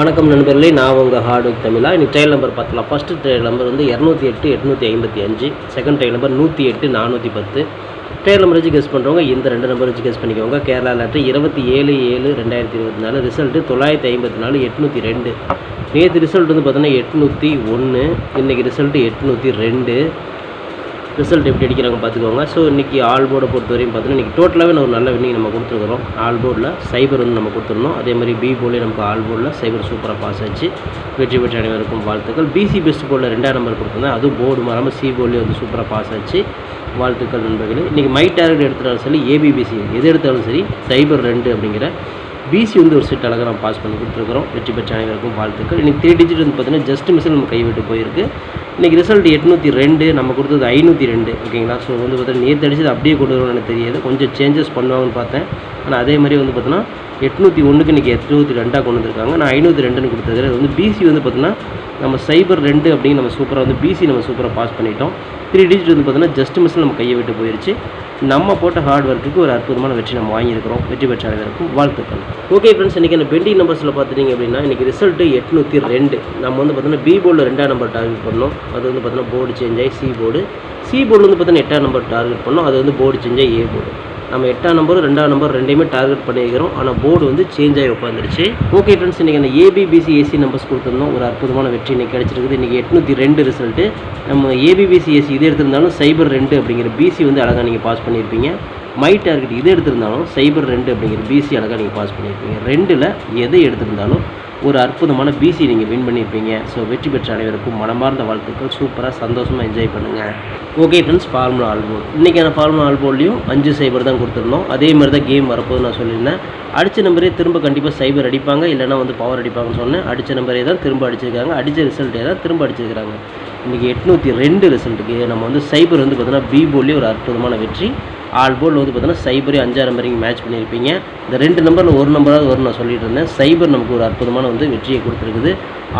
வணக்கம் நண்பர்களே நான் உங்கள் ஹார்ட் ஒர்க் தமிழா. இன்னைக்கு ட்ரையல் நம்பர் பார்த்தலாம் ஃபஸ்ட்டு ட்ரையல் நம்பர் வந்து இரநூத்தி எட்டு எட்நூற்றி ஐம்பத்தி அஞ்சு. செகண்ட் ட்ரையல் நம்பர் நூற்றி எட்டு நானூற்றி பத்து. ட்ரையல் நம்பர் வச்சு கெஸ் பண்ணுறவங்க இந்த ரெண்டு நம்பர் வச்சு கெஸ் பண்ணிக்கோங்க. கேரளா லாட்ரி இருபத்தி ஏழு ஏழு ரெண்டாயிரத்தி இருபத்தி நாலு. ரிசல்ட்டு தொள்ளாயிரத்தி ஐம்பத்தி நாலு எட்நூற்றி ரெண்டு. நேற்று ரிசல்ட் வந்து பார்த்தோன்னா எட்நூற்றி ஒன்று இன்றைக்கி ரிசல்ட்டு எட்நூற்றி ரெண்டு. ரிசல்ட் எப்படி அடிக்கிறாங்க பார்த்துக்கோங்க. ஸோ இன்றைக்கி ஆல் போர்டை பொறுத்த வரையும் பார்த்தீங்கன்னா இன்றைக்கி டோட்டலாகவே ஒரு நல்ல வின்னிங் நம்ம கொடுத்துருக்குறோம். ஆல் போர்டில் சைபர் வந்து நம்ம கொடுத்துருந்தோம் அதே மாதிரி பி போலே நமக்கு ஆல் போர்டில் சைபர் சூப்பராக பாஸ் ஆச்சு. வெற்றி பெற்ற அனைவருக்கும் வாழ்த்துக்கள். பிசி பெஸ்ட் போர்டில் ரெண்டாம் நம்பர் கொடுத்துருந்தேன். அதுவும் போர்டு மாறாமல் சி போர்ட்லேயே வந்து சூப்பராக பாஸ் ஆச்சு. வாழ்த்துக்கள் நண்பர்களே. இன்றைக்கி மை டேரக்ட் எடுத்தாலும் சரி ஏபிபிசி எது எடுத்தாலும் சரி சைபர் ரெண்டு அப்படிங்கிற பிசி வந்து ஒரு செட் அழகாக நம்ம பாஸ் பண்ணி கொடுத்துருக்குறோம். வெற்றி பெற்ற அனைவருக்கும் வாழ்த்துக்கள். இன்றைக்கி த்ரீ டிஜிட் வந்து பார்த்தீங்கன்னா ஜஸ்ட் மிஸ்ஸில் நம்ம கைவிட்டு போயிருக்கு. இன்றைக்கி ரிசல்ட் எட்நூற்றி ரெண்டு நம்ம கொடுத்தது ஐநூற்றி ரெண்டு. ஓகேங்களா ஸோ வந்து பார்த்தீங்கன்னா நேற்று அடிச்சது அப்படியே கொண்டு வருவோம்னு எனக்கு தெரியாது. கொஞ்சம் சேஞ்சஸ் பண்ணுவாங்கன்னு பார்த்தேன். ஆனால் அதே மாதிரி வந்து பார்த்தீங்கன்னா எட்நூற்றி ஒன்றுக்கு இன்றைக்கி எட்நூற்றி ரெண்டாக கொண்டு வந்திருக்காங்க. நான் ஐநூற்றி ரெண்டுன்னு கொடுத்தது அது வந்து பிசி வந்து பார்த்தீங்கன்னா நம்ம சைபர் ரெண்டு அப்படின்னு நம்ம சூப்பராக வந்து பிசி நம்ம சூப்பராக பாஸ் பண்ணிட்டோம். த்ரீ டிஜிட் வந்து பார்த்தீங்கன்னா ஜஸ்ட் மிஸ்ஸில் நம்ம கையை விட்டு போயிடுச்சு நம்ம போட்ட ஹார்ட் ஒர்க்குக்கு ஒரு அற்புதமான வெற்றி நம்ம வாங்கியிருக்கிறோம். வெற்றி பெற்ற அனைவருக்கும் வாழ்த்துக்கள். ஓகே ஃப்ரெண்ட்ஸ் இன்றைக்கி அந்த பெண்டிங் நம்பர்ஸில் பார்த்துட்டிங்க அப்படின்னா இன்றைக்கி ரிசல்ட்டு எட்நூற்றி ரெண்டு. நம்ம வந்து பார்த்தீங்கன்னா பி போர்டில் ரெண்டாம் நம்பர் டார்கெட் பண்ணோம். அது வந்து பார்த்தீங்கன்னா போர்டு சேஞ்ச் ஆகி சி போர்டு சி போர்டில் வந்து பார்த்தீங்கன்னா எட்டாம் நம்பர் டார்கெட் பண்ணோம். அது வந்து போர்டு சேஞ்ச் ஆகி ஏ போர்டு நம்ம எட்டாம் நம்பரும் ரெண்டாம் நம்பர் ரெண்டையுமே டார்கெட் பண்ணியிருக்கிறோம். ஆனால் போர்டு வந்து சேஞ்ச் ஆகி உட்காந்துருச்சு ஓகே ஃப்ரெண்ட்ஸ் இன்றைக்கி அந்த ஏபிபிசி ஏசி நம்பர்ஸ் கொடுத்துருந்தோம். ஒரு அற்புதமான வெற்றி இன்றைக்கி கிடச்சிருக்குது. இன்றைக்கி எட்நூற்றி ரெண்டு ரிசல்ட்டு நம்ம ஏபிபிசி ஏசி இது எடுத்திருந்தாலும் சைபர் ரெண்டு அப்படிங்கிற பிசி வந்து அழகாக நீங்கள் பாஸ் பண்ணியிருப்பீங்க. மை டார்கெட் இது எடுத்திருந்தாலும் சைபர் ரெண்டு அப்படிங்கிற பிசி அழகாக நீங்கள் பாஸ் பண்ணியிருப்பீங்க. ரெண்டில் எதை எடுத்திருந்தாலும் ஒரு அற்புதமான பிசி நீங்கள் வின் பண்ணியிருப்பீங்க. ஸோ வெற்றி பெற்ற அனைவருக்கும் மனமார்ந்த வாழ்த்துக்கள். சூப்பராக சந்தோஷமாக என்ஜாய் பண்ணுங்கள் okay friends formula all board இன்றைக்கான ஃபார்முலா ஆல்போர்ட்லேயும் அஞ்சு சைபர் தான் கொடுத்துருந்தோம். அதே மாதிரி தான் கேம் வரப்போது நான் சொல்லியிருந்தேன். அடித்த நம்பரே திரும்ப கண்டிப்பாக சைபர் அடிப்பாங்க. இல்லைனா வந்து பவர் அடிப்பாங்கன்னு சொன்னேன். அடித்த நம்பரே தான் திரும்ப அடிச்சிருக்காங்க. அடித்த ரிசல்ட்டே தான் திரும்ப அடிச்சிருக்காங்க. இன்றைக்கி எட்நூற்றி ரெண்டு ரிசல்ட்டுக்கு நம்ம வந்து சைபர் வந்து பார்த்தீங்கன்னா பி ஒரு அற்புதமான வெற்றி. ஆல் போர்டில் வந்து பார்த்தீங்கன்னா சைபரே அஞ்சாறு நம்பர் மேட்ச் பண்ணியிருப்பீங்க. இந்த ரெண்டு நம்பரில் ஒரு நம்பராவது வரும் நான் சொல்லிட்டு இருந்தேன். சைபர் நமக்கு ஒரு அற்புதமான வந்து வெற்றியை கொடுத்துருக்குது.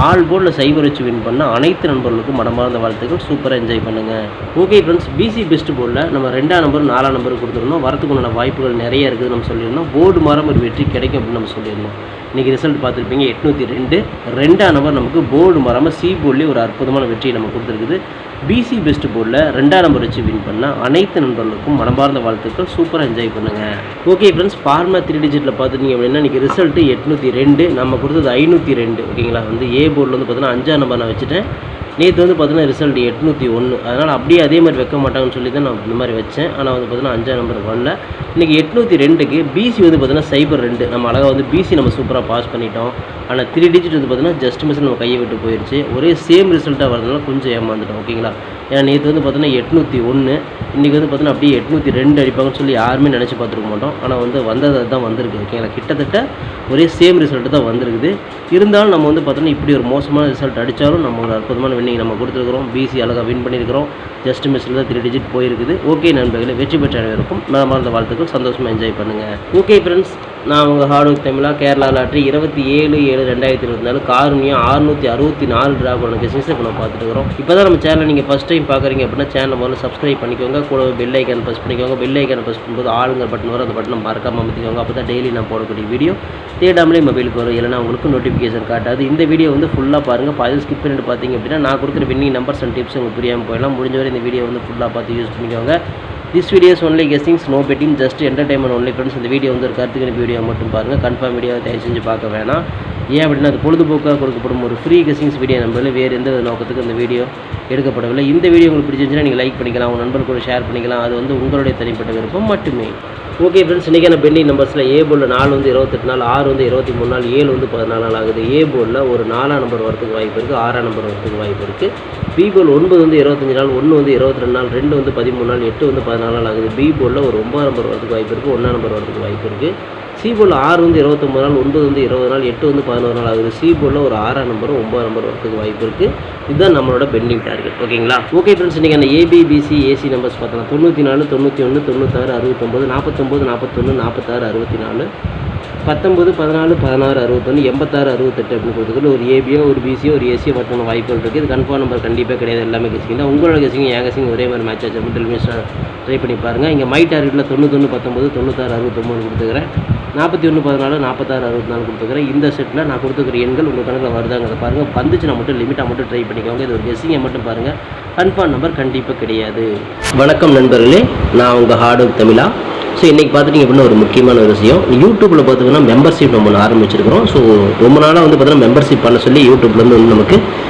ஆல் போர்டில் சைபர் வச்சு வின் பண்ண அனைத்து நண்பர்களுக்கும் மனமார்ந்த வாழ்த்துக்கள். சூப்பராக என்ஜாய் பண்ணுங்கள் ஓகே ஃப்ரெண்ட்ஸ் பிசி பெஸ்ட் போர்டில் நம்ம ரெண்டாம் நம்பர் நாலாம் நம்பர் கொடுத்துருந்தோம் வரத்துக்குண்டான வாய்ப்புகள் நிறைய இருக்குது நம்ம சொல்லியிருந்தோம். போர்டு மாறம் ஒரு வெற்றி கிடைக்கும் அப்படின்னு நம்ம சொல்லியிருந்தோம். இன்றைக்கி ரிசல்ட் பார்த்துருப்பீங்க எட்நூற்றி ரெண்டு. ரெண்டாம் நம்பர் நமக்கு போர்டு மாறாமல் சி போர்ட்லேயே ஒரு அற்புதமான வெற்றியை நம்ம கொடுத்துருக்குது. பிசி பெஸ்ட் போர்டில் ரெண்டாம் நம்பர் வச்சு வின் பண்ணால் அனைத்து நண்பர்களுக்கும் மனமார்ந்த வாழ்த்துக்கள். சூப்பராக என்ஜாய் பண்ணுங்கள் ஓகே ஃப்ரெண்ட்ஸ் ஃபார்மா த்ரீ டிஜிட்டில் பார்த்துட்டீங்க அப்படின்னா இன்றைக்கி ரிசல்ட்டு எட்நூற்றி ரெண்டு. நம்ம கொடுத்தது ஐநூற்றி ரெண்டு. ஓகேங்களா வந்து ஏ போர்டில் வந்து பார்த்தீங்கன்னா அஞ்சாம் நம்பர் நான் வச்சுட்டேன். நேற்று வந்து பார்த்தீங்கன்னா ரிசல்ட் எட்நூற்றி ஒன்று அதனால் அப்படியே அதே மாதிரி வைக்க மாட்டாங்கன்னு சொல்லி தான் நான் இந்த மாதிரி வச்சேன். ஆனால் வந்து பார்த்தீங்கன்னா அஞ்சாம் நம்பர் வரல. இன்றைக்கி எட்நூற்றி ரெண்டுக்கு பிசி வந்து பார்த்தீங்கன்னா சைபர் ரெண்டு. நம்ம அழகாக வந்து பிசி நம்ம சூப்பராக பாஸ் பண்ணிட்டோம். ஆனால் த்ரீ டிஜிட் வந்து பார்த்தீங்கன்னா ஜஸ்ட் மிஸ் நம்ம கையை விட்டு போயிடுச்சு ஒரே சேம் ரிசல்ட்டாக வரதுனால கொஞ்சம் ஏமாந்துட்டோம் ஓகேங்களா ஏன்னா நேற்று வந்து பார்த்தோன்னா எட்நூற்றி ஒன்று இன்றைக்கி வந்து பார்த்தோன்னா அப்படியே எட்நூற்றி ரெண்டு அடிப்பாங்கன்னு சொல்லி யாருமே நினச்சி பார்த்துருக்க மாட்டோம். ஆனால் வந்து வந்தது தான் வந்திருக்கு ஓகேங்களா? கிட்டத்தட்ட ஒரே சேம் ரிசல்ட்டு தான் வந்திருக்குது. இருந்தாலும் நம்ம வந்து பார்த்தோன்னா இப்படி ஒரு மோசமான ரிசல்ட் அடித்தாலும் நம்ம ஒரு அற்புதமான வின்னிங் நம்ம கொடுத்துருக்குறோம். பிசி அழகாக வின் பண்ணியிருக்கிறோம். ஜஸ்ட் மிஸ்ஸில் தான் த்ரீ டிஜிட் போயிருக்குது. ஓகே நண்பர்களே வெற்றி பெற்ற அனைவருக்கும் மனமார்ந்த வாழ்த்துக்கள். சந்தோஷமாக என்ஜாய் பண்ணுங்கள் ஓகே ஃப்ரெண்ட்ஸ் நான் உங்கள் ஹார்ட் ஒர்க் தமிழாக கேரளா லாட்ரி இருபத்தி ஏழு ஏழு ரெண்டாயிரத்தி இருபத்தி நாலு காரணியாக அறுநூற்றி அறுபத்தி நாலு ட்ரா பண்ண கெசிங்ஸை இப்போ நம்ம பார்த்துட்டு இருக்கிறோம் இப்போ தான் நம்ம சேனலை நீங்கள் ஃபஸ்ட் டைம் பார்க்குறீங்க அப்படின்னா சேனலை முதல்ல சப்ஸ்கிரைப் பண்ணிக்கோங்க. கூட பெல் ஐக்கான் ப்ரெஸ் பண்ணிக்கோங்க. பெல் ஐக்கான் ப்ரெஸ் பண்ணும்போது ஆளுங்க பட்டன் வரும். அந்த பட்டனை மறக்காமல் அமைத்திக்கோங்க. அப்போ தான் டெய்லி நான் போடக்கூடிய வீடியோ தேடாமலே மொபைலுக்கு வரும். இல்லைனா உங்களுக்கு நோட்டிஃபிகேஷன் காட்டாது. இந்த வீடியோ வந்து ஃபுல்லாக பாருங்கள் பாதி ஸ்கிப் பண்ணிட்டு பார்த்தீங்க அப்படின்னா நான் கொடுக்குற வின்னிங் நம்பர்ஸ் அண்ட் டிப்ஸ் உங்களுக்கு புரியாமல் போயிடலாம். முடிஞ்ச வரை இந்த வீடியோ வந்து ஃபுல்லாக பார்த்து யூஸ் பண்ணிக்கோங்க. This videos only guessings no betting just entertainment only friends இந்த வீடியோ வந்து ஒரு கருத்துக்கு வீடியோ மட்டும் பாருங்கள் கன்ஃபார்ம் வீடியோ தயவு செஞ்சு பார்க்க வேணாம். ஏன் அப்படின்னா அது பொழுதுபோக்காக கொடுக்கப்படும் ஒரு ஃப்ரீ கசிங்ஸ் வீடியோ நம்பரில் வேறு எந்த நோக்கத்துக்கு இந்த வீடியோ எடுக்கப்படவில்லை. இந்த வீடியோ உங்களுக்கு பிடிச்சிருந்துச்சுன்னா நீங்கள் லைக் பண்ணிக்கலாம் உங்கள் நண்பர்கள் கூட ஷேர் பண்ணிக்கலாம். அது வந்து உங்களுடைய தனிப்பட்ட விருப்பம் மட்டுமே. ஓகே ஃப்ரெண்ட்ஸ் இன்றைக்கான பெண்டிங் நம்பர்ஸில் ஏ போர்டில் நாலு வந்து இருபத்தெட்டு நாள் ஆறு வந்து இருபத்தி மூணு நாள் ஏழு வந்து பதினாலு நாள் ஆகுது. ஏ போர்டில் ஒரு நாலாம் நம்பர் வரத்துக்கு வாய்ப்பு இருக்குது ஆறாம் நம்பர் வரத்துக்கு வாய்ப்பு இருக்குது பி போல் ஒன்பது வந்து இருபத்தஞ்சு நாள் ஒன்று வந்து இருபத்தி ரெண்டு நாள் ரெண்டு வந்து பதிமூணு நாள் எட்டு வந்து பதினாலு நாள் ஆகுது. பி போர்டில் ஒரு ஒன்பதாம் நம்பர் வரதுக்கு வாய்ப்பு இருக்குது ஒன்றாம் நம்பர் வரதுக்கு வாய்ப்பு இருக்குது சி போல் ஆறு வந்து இருபத்தொம்பது நாள் ஒன்பது வந்து இருபது நாள் எட்டு வந்து பதினோரு நாள் ஆகுது. சி போலில் ஒரு ஆறாம் நம்பரும் ஒம்பது நம்பர் வரதுக்கு வாய்ப்பு இருக்குது இதுதான் நம்மளோட பெண்டிங் டார்கெட் ஓகேங்களா? ஓகே ஃப்ரெண்ட்ஸ் இன்றைக்கி அந்த ஏபிபிசி ஏசி நம்பர்ஸ் பார்த்தோம் தொண்ணூற்றி நாலு தொண்ணூற்றி ஒன்று தொண்ணூத்தாறு அறுபத்தொம்பது நாற்பத்தொம்பது நாற்பத்தொன்று நாற்பத்தாறு அறுபத்தி நாலு பத்தொம்பது பதினாலு பதினாறு அறுபத்தொன்று எண்பத்தாறு அறுபத்தெட்டு அப்படின்னு கொடுத்துக்கிட்டு ஒரு ஏபியோ ஒரு பிசியோ ஒரு ஏசியோ வரதுக்கான வாய்ப்புகள் இருக்குது இது கன்ஃபார்ம் நம்பர் கண்டிப்பாக கிடையாது எல்லாமே கெசிங் தான் உங்களோட கெசிங் என் கெசிங் ஒரே மாதிரி மேட்ச் ஆச்சு மட்டும் ட்ரை பண்ணி பாருங்கள் இங்கே மை டார்கெட்டில் தொண்ணூத்தொன்று பத்தொம்பது தொண்ணூத்தாறு அறுபத்தொம்பது கொடுத்துக்கிறேன் நாற்பத்தி ஒன்று பதினாலு நாற்பத்தாறு அறுபத்தி நாலு கொடுத்துருக்குறேன். இந்த செட்டில் நான் கொடுத்துருக்குற எண்கள் உங்கள் கணக்கில் வருதாங்கிறத பாருங்கள் வந்துச்சுன்னா மட்டும் லிமிட்டாக மட்டும் ட்ரை பண்ணிக்கோங்க. இது ஒரு கெஸ்ஸிங்கை மட்டும் பாருங்கள் கன்ஃபார்ம் நம்பர் கண்டிப்பாக கிடையாது. வணக்கம் நண்பர்களே நான் உங்கள் ஹார்டு தமிழா. ஸோ இன்றைக்கி பார்த்துட்டிங்க அப்படின்னா ஒரு முக்கியமான ஒரு விஷயம். யூடியூப்பில் பார்த்தீங்கன்னா மெம்பர்ஷிப் நம்ம ஒன்று ஆரம்பிச்சிருக்கிறோம். ஸோ ரொம்ப நாளாக வந்து பார்த்தீங்கன்னா மெம்பர்ஷிப் பண்ண சொல்லி யூடியூப்லேருந்து வந்து நமக்கு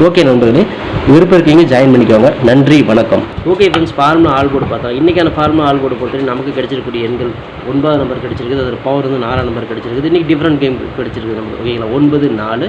ஓகே நண்பர்களே விருப்பம் இருக்கீங்க ஜாயின் பண்ணிக்கோங்க. நன்றி வணக்கம். Okay friends formula all board பார்த்தோம். இன்றைக்கான ஃபார்முலா ஆல் போர்டு பொறுத்தவரை நமக்கு கிடைச்சிருக்கக்கூடிய எண்கள் ஒன்பது நம்பர் கிடைச்சிருக்குது. அதில் பவர் வந்து நாலாம் நம்பர் கிடைச்சிருக்குது. இன்றைக்கி டிஃப்ரெண்ட் கேம் கிடைச்சிருக்குது நமக்கு. ஓகேங்களா ஒன்பது நாலு.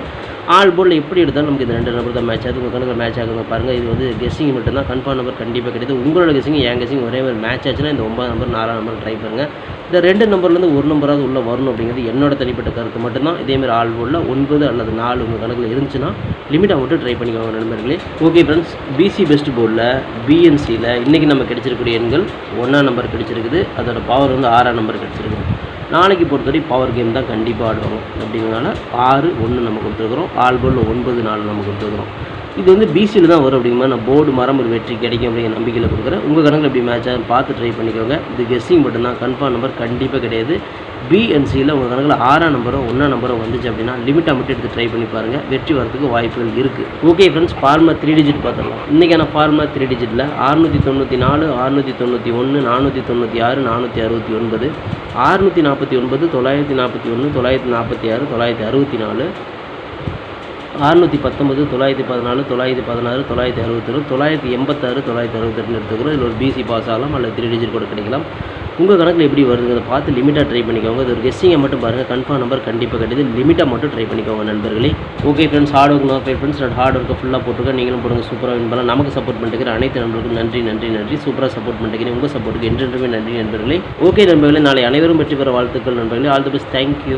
ஆல் போர்டில் எப்படி எடுத்தாலும் நமக்கு இந்த ரெண்டு நம்பர் தான் மேட்ச் ஆகுது. உங்கள் கணக்கு மேட்ச் ஆகுங்க பாருங்கள் இது வந்து கெஸ்ஸிங் மட்டும்தான். கன்ஃபார்ம் நம்பர் கண்டிப்பாக கிடையாது. உங்களோட கெஸ்ஸிங் என் கெஸ்ஸிங் ஒரே மாதிரி மேட்ச் ஆச்சுன்னா இந்த ஒன்பது நம்பர் நாலாம் நம்பர் ட்ரை பண்ணுங்கள் இந்த ரெண்டு நம்பர்லேருந்து ஒரு நம்பராவது உள்ளே வரணும் அப்படிங்கிறது என்னோட தனிப்பட்ட கருத்து மட்டும்தான். இதேமாதிரி ஆல் போர்டில் ஒன்பது அல்லது நாலு உங்கள் கணக்கில் இருந்துச்சுன்னா லிமிட்டாக மட்டும் ட்ரை பண்ணிக்கோங்க நண்பர்களே. ஓகே ஃப்ரெண்ட்ஸ் பிசி பெஸ்ட் போர்டில் பிஎன்சியில் இன்றைக்கி நம்ம கிடைச்சிருக்கக்கூடிய எண்கள் ஒன்றாம் நம்பர் கிடைச்சிருக்குது. அதோட பவர் வந்து ஆறாம் நம்பர் கிடச்சிருக்குது. நாளைக்கு பொறுத்தவரை பவர் கேம் தான் கண்டிப்பாக ஆடுவாங்க அப்படிங்கிறனால ஆறு ஒன்று நம்ம கொடுத்துருக்குறோம். ஆல் போர்டில் ஒன்பது நாலு நம்ம கொடுத்துருக்குறோம். இது வந்து பிசியில் தான் வரும் அப்படிங்கிற நான் போர்டு மரம் ஒரு வெற்றி கிடைக்கும் அப்படிங்கிற நம்பிக்கையில் கொடுக்குறேன். உங்கள் கணக்கில் எப்படி மேட்ச் ஆகும் பார்த்து ட்ரை பண்ணிக்கோங்க. இது கெஸ்ஸிங் மட்டும்தான். கன்ஃபார்ம் நம்பர் கண்டிப்பாக கிடையாது. பிஎன்சியில் உங்கள் கணக்கில் ஆறாம் நம்பரோ ஒன்றாம் நம்பரோ வந்துச்சு அப்படின்னா லிமிட்டை மட்டும் எடுத்து ட்ரை பண்ணி பாருங்கள் வெற்றி வரதுக்கு வாய்ப்புகள் இருக்குது okay friends formula three digit பார்த்துடலாம். இன்றைக்கான ஃபார்மா த்ரீ டிஜிட்டில் அறுநூற்றி தொண்ணூற்றி நாலு அறுநூற்றி தொண்ணூற்றி ஒன்று நானூற்றி தொண்ணூற்றி ஆறு நானூற்றி அறுபத்தி ஒன்பது அறுநூற்றி நாற்பத்தி ஒன்பது தொள்ளாயிரத்தி நாற்பத்தி ஒன்று தொள்ளாயிரத்தி நாற்பத்தி ஆறு தொள்ளாயிரத்தி அறுபத்தி நாலு அறுநூற்றி பத்தொம்பது தொள்ளாயிரத்தி பதினாலு தொள்ளாயிரத்தி பதினாறு தொள்ளாயிரத்தி அறுபத்தொரு தொள்ளாயிரத்தி எண்பத்தாறு தொள்ளாயிரத்தி அறுபத்தெட்டுன்னு எடுத்துக்கிறோம். இதில் ஒரு பிசி பாஸ் ஆகலாம். அல்லது த்ரீ டிஜிட் கூட கிடைக்கலாம். உங்கள் கணக்கில் எப்படி வருதுங்கிறத பார்த்து லிமிட்டாக ட்ரை பண்ணிக்கோங்க. இது ஒரு கெஸ்ஸிங்கை மட்டும் பாருங்கள் கன்ஃபார்ம் நம்பர் கண்டிப்பாக கிடையாது லிமிட்டாக மட்டும் ட்ரை பண்ணிக்கோங்க நண்பர்களே. Okay friends hard work no friends நான் ஹார்ட் ஒர்க்கை ஃபுல்லாக போட்டுருக்கேன். நீங்களும் போடுங்க. சூப்பராக வின் பண்ணலாம். நமக்கு சப்போர்ட் பண்ணிட்டு அனைத்து நண்பர்களுக்கும் நன்றி நன்றி நன்றி. சூப்பராக சப்போர்ட் பண்ணிக்கிறேன் உங்கள் சப்போர்ட்டுக்கு என்றென்றுமே நன்றி நண்பர்களே. ஓகே நண்பர்களே. நாளை அனைவரும் வெற்றி பெற வாழ்த்துக்கள் நண்பர்களே. All the best thank you